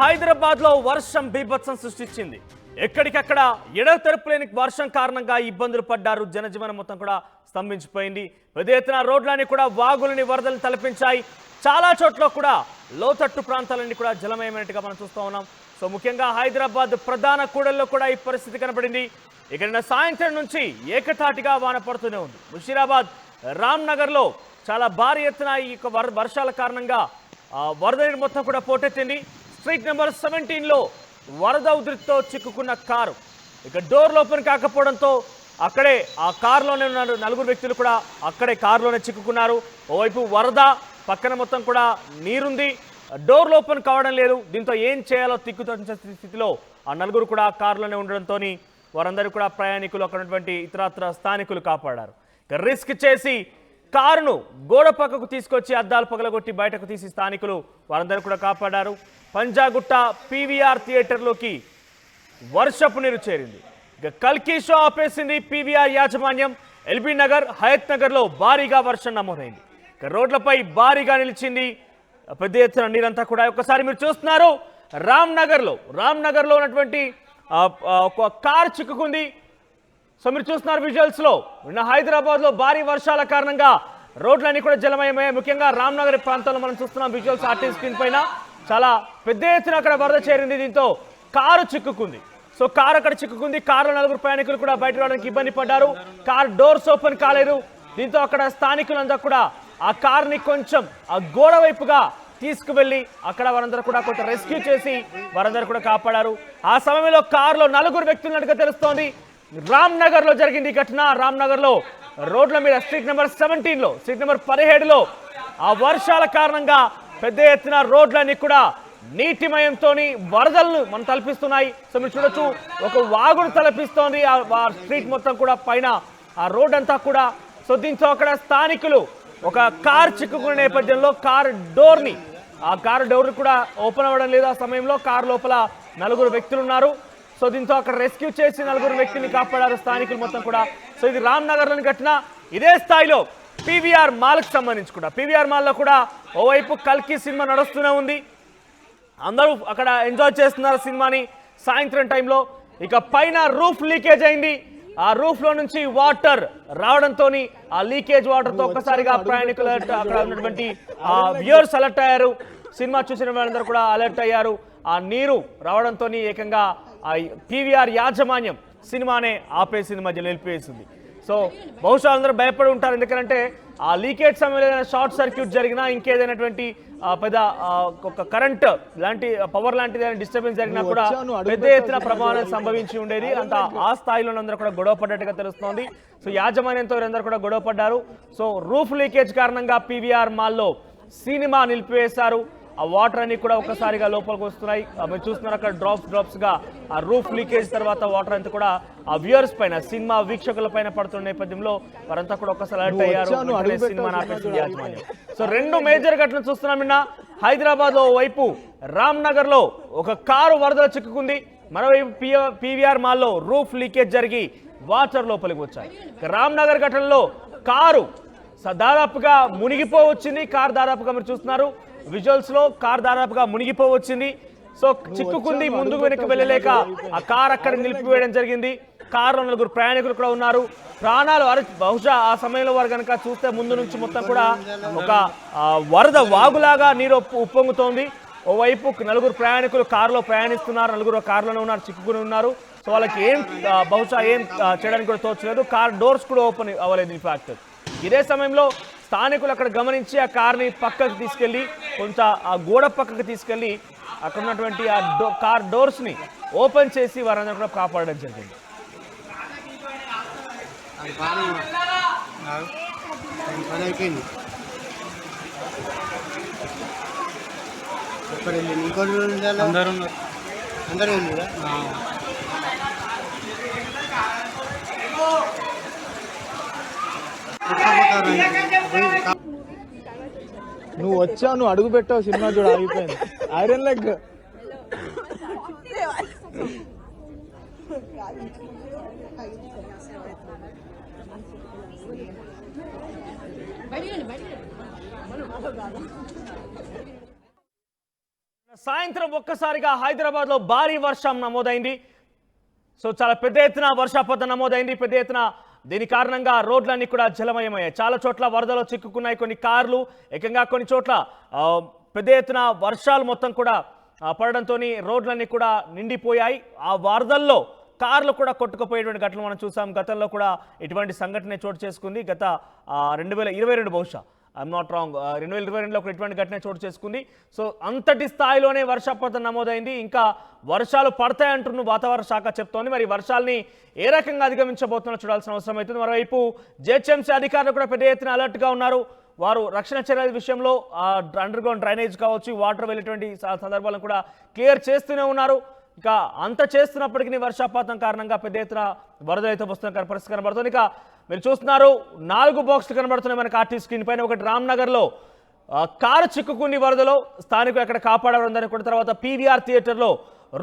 హైదరాబాద్లో వర్షం బీభత్సం సృష్టించింది. ఎక్కడికక్కడ ఎడతెరపు లేని వర్షం కారణంగా ఇబ్బందులు పడ్డారు. జనజీవనం మొత్తం కూడా స్తంభించిపోయింది. పెద్ద ఎత్తున రోడ్లన్నీ కూడా వాగులని వరదలు తలపించాయి. చాలా చోట్ల కూడా లోతట్టు ప్రాంతాలన్నీ కూడా జలమయమైనట్టుగా మనం చూస్తూ ఉన్నాం. సో ముఖ్యంగా హైదరాబాద్ ప్రధాన కూడల్లో కూడా ఈ పరిస్థితి కనబడింది ఇక్కడ సాయంత్రం నుంచి ఏకతాటిగా వాన పడుతూనే ఉంది. ముషీరాబాద్ రామ్ నగర్లో చాలా భారీ ఎత్తున ఈ వర్షాల కారణంగా వరద నీరు మొత్తం కూడా పోటెత్తింది. స్ట్రీట్ నెంబర్ సెవెంటీన్లో వరద ఉధృతితో చిక్కుకున్న కారు. ఇక డోర్ ఓపెన్ కాకపోవడంతో అక్కడే ఆ కారులోనే ఉన్న నలుగురు వ్యక్తులు కూడా. అక్కడే కారులోనే చిక్కుకున్నారు. ఓవైపు వరద పక్కన మొత్తం కూడా నీరుంది. డోర్ ఓపెన్ కావడం లేదు. దీంతో ఏం చేయాలో తిక్కుతోచిన స్థితిలో ఆ నలుగురు కూడా కారులోనే ఉండడంతో వారందరూ కూడా ప్రయాణికులు అక్కడ ఉన్నటువంటి ఇతరత్ర స్థానికులు కాపాడారు. ఇక రిస్క్ చేసి కారును గోడ పక్కకు తీసుకొచ్చి అద్దాలు పగలగొట్టి బయటకు తీసి స్థానికులు వారందరూ కూడా కాపాడారు. పంజాగుట్ట పీవీఆర్ థియేటర్లోకి వర్షపు నీరు చేరింది. ఇక కల్కి షో ఆపేసింది పీవీఆర్ యాజమాన్యం. ఎల్బీ నగర్ హయత్ నగర్లో భారీగా వర్షం నమోదైంది. ఇక రోడ్లపై భారీగా నిలిచింది. పెద్ద ఎత్తున నీరంతా కూడా ఒకసారి మీరు చూస్తున్నారు. రామ్ నగర్లో రామ్ నగర్లో ఉన్నటువంటి ఒక కార్ చిక్కుకుంది. సో మీరు చూస్తున్నారు విజువల్స్లో. నిన్న హైదరాబాద్లో భారీ వర్షాల కారణంగా రోడ్లన్నీ కూడా జలమయమయ్యాయి. ముఖ్యంగా రామ్నగర్ ప్రాంతంలో మనం చూస్తున్నాం విజువల్స్ ఆర్టీ స్క్రీన్ పైన. చాలా పెద్ద ఎత్తున అక్కడ వరద చేరింది దీంతో కారు చిక్కుకుంది. సో కారు అక్కడ చిక్కుకుంది. కారులో నలుగురు ప్రయాణికులు కూడా బయట రావడానికి ఇబ్బంది పడ్డారు. కార్ డోర్స్ ఓపెన్ కాలేదు. దీంతో అక్కడ స్థానికులంతా కూడా ఆ కార్ని కొంచెం ఆ గోడ వైపుగా తీసుకువెళ్ళి అక్కడ వారందరూ కూడా కొంత రెస్క్యూ చేసి వారందరూ కూడా కాపాడారు. ఆ సమయంలో కారులో నలుగురు వ్యక్తులున్నట్టుగా తెలుస్తోంది. రామ్ నగర్లో జరిగింది ఈ ఘటన. రామ్ నగర్లో రోడ్ల మీద స్ట్రీట్ నెంబర్ సెవెంటీన్లో స్ట్రీట్ నెంబర్ పదిహేడులో ఆ వర్షాల కారణంగా పెద్ద ఎత్తున రోడ్లన్నీ కూడా నీటిమయంతో వరదలను మనం తలపిస్తున్నాయి. సో మీరు చూడొచ్చు ఒక వాగును తలపిస్తోంది ఆ స్ట్రీట్ మొత్తం కూడా పైన. ఆ రోడ్ అంతా కూడా. సో దీంతో అక్కడ స్థానికులు ఒక కార్ చిక్కుకున్న నేపథ్యంలో కార్ డోర్ని ఆ కారు డోర్ కూడా ఓపెన్ అవ్వడం లేదు ఆ సమయంలో. కారు లోపల నలుగురు వ్యక్తులు ఉన్నారు. సో దీంతో అక్కడ రెస్క్యూ చేసి నలుగురు వ్యక్తిని కాపాడారు స్థానికులు మొత్తం కూడా. సో ఇది రామ్ నగర్లోని ఘటన. ఇదే స్థాయిలో పీవీఆర్ మాల్కి సంబంధించి కూడా. పీవీఆర్ మాల్లో కూడా ఓవైపు కల్కి సినిమా నడుస్తూనే ఉంది. అందరూ అక్కడ ఎంజాయ్ చేస్తున్నారు సినిమాని. సాయంత్రం టైంలో ఇక పైన రూఫ్ లీకేజ్ అయింది. ఆ రూఫ్లో నుంచి వాటర్ రావడంతో ఆ లీకేజ్ వాటర్తో ఒక్కసారిగా ప్రయాణికులు alert- అక్కడ ఉన్నటువంటి ఆ వ్యూయర్స్ అలర్ట్ అయ్యారు. సినిమా చూసిన వాళ్ళందరూ కూడా అలర్ట్ అయ్యారు. ఆ నీరు రావడంతో ఏకంగా ఆ పీవీఆర్ యాజమాన్యం సినిమానే ఆపేసింది మధ్యలో నిలిపేసింది సో బహుశా అందరూ భయపడి ఉంటారు. ఎందుకంటే ఆ లీకేజ్ సమయంలో ఏదైనా షార్ట్ సర్క్యూట్ జరిగినా ఇంకేదైనటువంటి పెద్ద ఒక కరెంట్ లాంటి పవర్ లాంటిది ఏదైనా డిస్టర్బెన్స్ జరిగినా కూడా పెద్ద ఎత్తున ప్రమాదం సంభవించి ఉండేది. అంత ఆ స్థాయిలో అందరూ కూడా గొడవ పడ్డట్టుగా తెలుస్తోంది. సో యాజమాన్యంతో వీరందరూ కూడా గొడవ పడ్డారు. సో రూఫ్ లీకేజ్ కారణంగా పీవీఆర్ మాల్లో సినిమా నిలిపివేశారు. ఆ వాటర్ అన్ని కూడా ఒక్కసారిగా లోపలికి వస్తున్నాయి. మీరు చూస్తున్నారు అక్కడ డ్రాప్స్ డ్రాప్స్గా ఆ రూఫ్ లీకేజ్ తర్వాత వాటర్ అంతా కూడా ఆ వ్యూయర్స్ పైన సినిమా వీక్షకుల పైన పడుతున్న నేపథ్యంలో వారంతా కూడా ఒక్కసారి అలర్ట్ అయ్యారు. సినిమా ఆపేసింది యాజమాన్యం. సో రెండు మేజర్ ఘటనలు చూస్తున్నాం నిన్న. హైదరాబాద్లో వైపు రామ్ నగర్లో ఒక కారు వరదలో చిక్కుకుంది. మరోవైపు పీవీఆర్ మాల్లో రూఫ్ లీకేజ్ జరిగి వాటర్ లోపలికి వచ్చాయి. రామ్ నగర్ ఘటనలో కారు దాదాపుగా మునిగిపోవచ్చింది. కార్ దాదాపుగా మీరు చూస్తున్నారు. విజువల్స్లో కార్ దాదాపుగా మునిగిపోవచ్చింది. సో చిక్కుకుంది ముందుకు వెనక్కి వెళ్ళలేక ఆ కార్ అక్కడ నిలిపివేయడం జరిగింది. కారులో నలుగురు ప్రయాణికులు కూడా ఉన్నారు. ప్రాణాలు అర బహుశా ఆ సమయంలో వారు కనుక చూస్తే ముందు నుంచి మొత్తం కూడా ఒక వరద వాగులాగా నీరు ఉప్పు- ఉప్పొంగుతోంది. ఓవైపు నలుగురు ప్రయాణికులు కారులో ప్రయాణిస్తున్నారు. నలుగురు కారులోనే ఉన్నారు చిక్కుకుని ఉన్నారు. సో వాళ్ళకి ఏం బహుశా ఏం చేయడానికి కూడా తోచలేదు. కార్ డోర్స్ కూడా ఓపెన్ అవ్వలేదు ఇన్ఫాక్ట్. ఇదే సమయంలో స్థానికులు అక్కడ గమనించి ఆ కార్ని పక్కకు తీసుకెళ్ళి కొంత ఆ గోడ పక్కకు తీసుకెళ్ళి అక్కడ ఉన్నటువంటి ఆ డో కార్ డోర్స్ని ఓపెన్ చేసి వారందరూ కూడా కాపాడడం జరిగింది. అందరూ అందరూ వెళ్ళిరా నువ్వు వచ్చావు నువ్వు అడుగు పెట్టావు సినిమా చూడ ఆగిపోయింది. ఐరన్ లెగ్ సాయంత్రం ఒక్కసారిగా హైదరాబాద్లో భారీ వర్షం నమోదైంది. సో చాలా పెద్ద ఎత్తున వర్షాపాతం నమోదైంది. పెద్ద ఎత్తున దీని కారణంగా రోడ్లన్నీ కూడా జలమయమయ్యాయి. చాలా చోట్ల వరదలో చిక్కుకున్నాయి. కొన్ని కార్లు ఏకంగా కొన్ని చోట్ల పెద్ద ఎత్తున వర్షాలు మొత్తం కూడా పడడంతో రోడ్లన్నీ కూడా నిండిపోయాయి. ఆ వరదల్లో కార్లు కూడా కొట్టుకుపోయేటువంటి ఘటనలు మనం చూసాం. గతంలో కూడా ఇటువంటి సంఘటన చోటు చేసుకుంది. గత రెండు వేల ఇరవై రెండు బహుశా. ఐఎమ్ నాట్ రాంగ్ రెండు వేల ఇరవై రెండులో ఒక ఘటన చోటు చేసుకుంది? సో అంతటి స్థాయిలోనే వర్షపాతం నమోదైంది. ఇంకా వర్షాలు పడతాయంటున్న వాతావరణ శాఖ చెప్తోంది. మరి వర్షాలని ఏ రకంగా అధిగమించబోతున్నా చూడాల్సిన అవసరం అవుతుంది. మరోవైపు జిహెచ్ఎంసీ అధికారులు కూడా పెద్ద ఎత్తున అలర్ట్గా ఉన్నారు. వారు రక్షణ చర్యల విషయంలో అండర్ గ్రౌండ్ డ్రైనేజ్ కావచ్చు వాటర్ వెళ్ళేటువంటి సందర్భాలను కూడా క్లియర్ చేస్తూనే ఉన్నారు. ఇక అంత చేస్తున్నప్పటికీ వర్షాపాతం కారణంగా పెద్ద ఎత్తున వరదలు అయితే వస్తున్న పరిస్థితి కనబడుతుంది. ఇక మీరు చూస్తున్నారు నాలుగు బాక్సులు కనబడుతున్నాయి మనకి ఆర్టీ స్క్రీన్ పైన. ఒకటి రామ్నగర్లో కారు చిక్కుకుని వరదలో స్థానికులు అక్కడ కాపాడవరందని కూడా తర్వాత పీవీఆర్ థియేటర్లో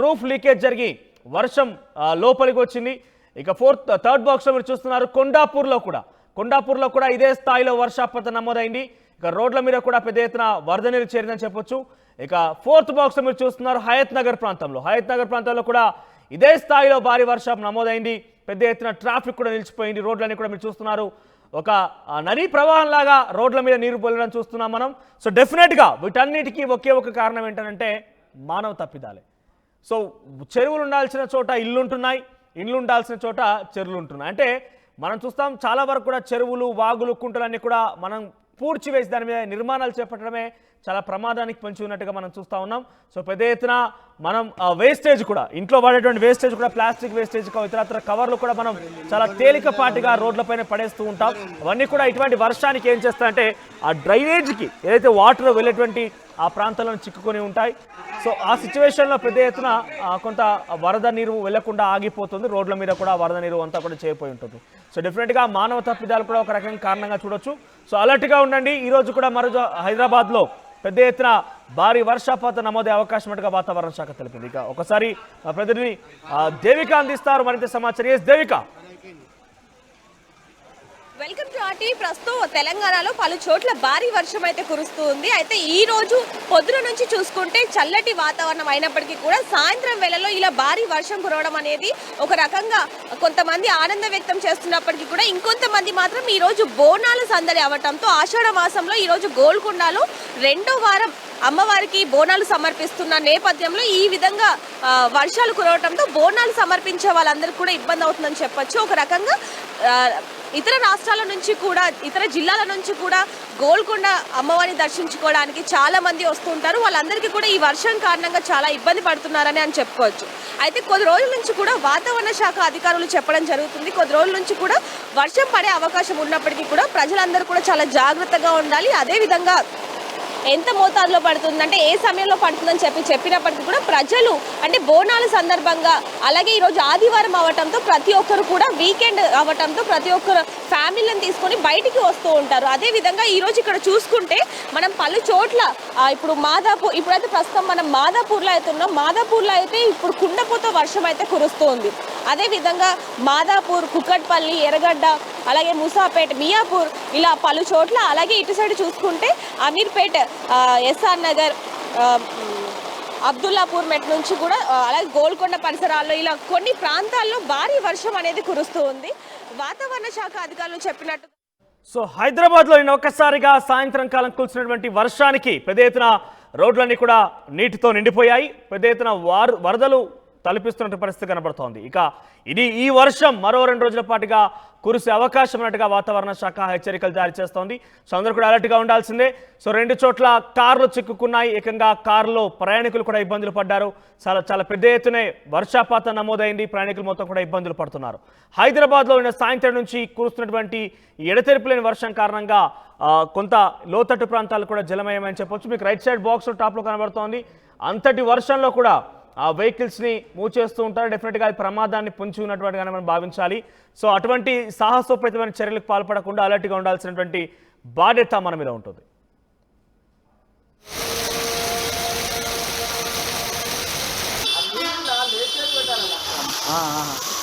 రూఫ్ లీకేజ్ జరిగి వర్షం లోపలికి వచ్చింది. ఇక ఫోర్త్ థర్డ్ బాక్స్లో మీరు చూస్తున్నారు కొండాపూర్లో కూడా. కొండాపూర్లో కూడా ఇదే స్థాయిలో వర్షాపాతం నమోదైంది. ఇక రోడ్ల మీద కూడా పెద్ద ఎత్తున వరద నీరు చేరిందని చెప్పొచ్చు. ఇక ఫోర్త్ బాక్స్ మీరు చూస్తున్నారు హయత్ నగర్ ప్రాంతంలో. హయత్ నగర్ ప్రాంతంలో కూడా ఇదే స్థాయిలో భారీ వర్షం నమోదైంది. పెద్ద ఎత్తున ట్రాఫిక్ కూడా నిలిచిపోయింది. రోడ్లన్నీ కూడా మీరు చూస్తున్నారు. ఒక నదీ ప్రవాహం లాగా రోడ్ల మీద నీరు పొల్లడం చూస్తున్నాం మనం. సో డెఫినెట్గా వీటన్నిటికీ ఒకే ఒక కారణం ఏంటంటే మానవ తప్పిదాలే. సో చెరువులు ఉండాల్సిన చోట ఇల్లు ఉంటున్నాయి ఇల్లు ఉండాల్సిన చోట చెరువులు ఉంటున్నాయి అంటే మనం చూస్తాం చాలా వరకు కూడా చెరువులు వాగులు కుంటలన్నీ కూడా మనం పూడ్చివేసి దాని మీద నిర్మాణాలు చేపట్టడమే చాలా ప్రమాదానికి పంచి ఉన్నట్టుగా మనం చూస్తూ ఉన్నాం. సో పెద్ద ఎత్తున మనం వేస్టేజ్ కూడా ఇంట్లో వాడేటువంటి వేస్టేజ్ కూడా ప్లాస్టిక్ వేస్టేజ్ ఇతరత్ర కవర్లు కూడా మనం చాలా తేలికపాటిగా రోడ్లపైన పడేస్తూ ఉంటాం. అవన్నీ కూడా ఇటువంటి వర్షానికి ఏం చేస్తాయంటే ఆ డ్రైనేజ్కి ఏదైతే వాటర్ వెళ్ళేటువంటి ఆ ప్రాంతంలో చిక్కుకొని ఉంటాయి. సో ఆ సిచ్యువేషన్లో పెద్ద ఎత్తున కొంత వరద నీరు వెళ్ళకుండా ఆగిపోతుంది. రోడ్ల మీద కూడా వరద నీరు అంతా కూడా చేరిపోయి ఉంటుంది. సో డెఫినెట్గా మానవ తప్పిదాలు కూడా ఒక రకంగా కారణంగా చూడొచ్చు. సో అలర్ట్గా ఉండండి. ఈరోజు కూడా మరో హైదరాబాద్లో పెద్ద ఎత్తున భారీ వర్షపాత నమోదే అవకాశం ఉన్నట్టుగా వాతావరణ శాఖ తెలిపింది. ఇక ఒకసారి ప్రతినిధి దేవిక అందిస్తారు. మరింత సమాచారం. S Devika. Welcome to RT ప్రస్తుతం తెలంగాణలో పలు చోట్ల భారీ వర్షం అయితే కురుస్తూ ఉంది. అయితే ఈ రోజు పొద్దున నుంచి చూసుకుంటే చల్లటి వాతావరణం అయినప్పటికీ కూడా సాయంత్రం వేళలో ఇలా భారీ వర్షం కురవడం అనేది ఒక రకంగా కొంతమంది ఆనందం వ్యక్తం చేస్తున్నప్పటికీ కూడా ఇంకొంతమంది మాత్రం ఈ రోజు బోనాల సందడి అవటంతో ఆషాఢ మాసంలో ఈ రోజు గోల్కొండలో రెండో వారం అమ్మవారికి బోనాలు సమర్పిస్తున్న నేపథ్యంలో ఈ విధంగా వర్షాలు కురవటంతో బోనాలు సమర్పించే వాళ్ళందరికీ కూడా ఇబ్బంది అవుతుందని చెప్పొచ్చు. ఒక రకంగా ఇతర రాష్ట్రాల నుంచి కూడా ఇతర జిల్లాల నుంచి కూడా గోల్కొండ అమ్మవారిని దర్శించుకోవడానికి చాలా మంది వస్తుంటారు వాళ్ళందరికీ కూడా ఈ వర్షం కారణంగా చాలా ఇబ్బంది పడుతున్నారని అని చెప్పుకోవచ్చు. అయితే కొద్ది రోజుల నుంచి కూడా వాతావరణ శాఖ అధికారులు చెప్పడం జరుగుతుంది. కొద్ది రోజుల నుంచి కూడా వర్షం పడే అవకాశం ఉన్నప్పటికీ కూడా ప్రజలందరూ కూడా చాలా జాగ్రత్తగా ఉండాలి. అదేవిధంగా ఎంత మోతాదులో పడుతుందంటే ఏ సమయంలో పడుతుందని చెప్పి చెప్పినప్పటికీ కూడా ప్రజలు అంటే బోనాల సందర్భంగా అలాగే ఈరోజు ఆదివారం అవటంతో ప్రతి ఒక్కరు కూడా వీకెండ్ అవటంతో ప్రతి ఒక్కరు ఫ్యామిలీని తీసుకొని బయటికి వస్తూ ఉంటారు. అదే విధంగా ఈరోజు ఇక్కడ చూసుకుంటే మనం పలు చోట్ల ఇప్పుడు మాదాపూర్ ఇప్పుడైతే ప్రస్తుతం మనం మాదాపూర్లో అయితే ఉన్నాం. మాదాపూర్లో అయితే ఇప్పుడు కుండపోత వర్షం అయితే కురుస్తుంది. అదేవిధంగా మాదాపూర్ కుక్కట్పల్లి ఎర్రగడ్డ అలాగే ముసాపేట్ మియాపూర్ ఇలా పలు చోట్ల అలాగే ఇటు సైడ్ చూసుకుంటే అమీర్పేట్ ఎస్ఆర్ నగర్ అబ్దుల్లాపూర్ మెట్ నుంచి కూడా అలాగే గోల్కొండ పరిసరాల్లో ఇలా కొన్ని ప్రాంతాల్లో భారీ వర్షం అనేది కురుస్తూ ఉంది. వాతావరణ శాఖ అధికారులు చెప్పినట్టు సో హైదరాబాద్లో నిన్న ఒక్కసారిగా సాయంత్రం కాలం కురిసినటువంటి వర్షానికి పెద్ద ఎత్తున రోడ్లన్నీ కూడా నీటితో నిండిపోయాయి. పెద్ద ఎత్తున వారు వరదలు తలపిస్తున్న పరిస్థితి కనబడుతోంది. ఇక ఇది ఈ వర్షం మరో రెండు రోజుల పాటుగా కురిసే అవకాశం ఉన్నట్టుగా వాతావరణ శాఖ హెచ్చరికలు జారీ చేస్తోంది. సో అందరూ కూడా అలర్ట్గా ఉండాల్సిందే. సో రెండు చోట్ల కార్లు చిక్కుకున్నాయి. ఏకంగా కారులో ప్రయాణికులు కూడా ఇబ్బందులు పడ్డారు. చాలా చాలా పెద్ద ఎత్తునే వర్షాపాతం నమోదైంది. ప్రయాణికులు మొత్తం కూడా ఇబ్బందులు పడుతున్నారు. హైదరాబాద్లో నిన్న సాయంత్రం నుంచి కురుస్తున్నటువంటి ఈ ఎడతెరిపి లేని వర్షం కారణంగా కొంత లోతట్టు ప్రాంతాలు కూడా జలమయమని చెప్పొచ్చు. మీకు రైట్ సైడ్ బాక్స్ టాప్లో కనబడుతోంది. అంతటి వర్షంలో కూడా ఆ వెహికల్స్ని మూవ్ చేస్తూ ఉంటారు. డెఫినెట్గా అది ప్రమాదాన్ని పుంచి ఉన్నటువంటిగానే మనం భావించాలి. సో అటువంటి సాహసోపేతమైన చర్యలకు పాల్పడకుండా అలర్ట్గా ఉండాల్సినటువంటి బాధ్యత మన మీద ఉంటుంది. ఆ, ఆ.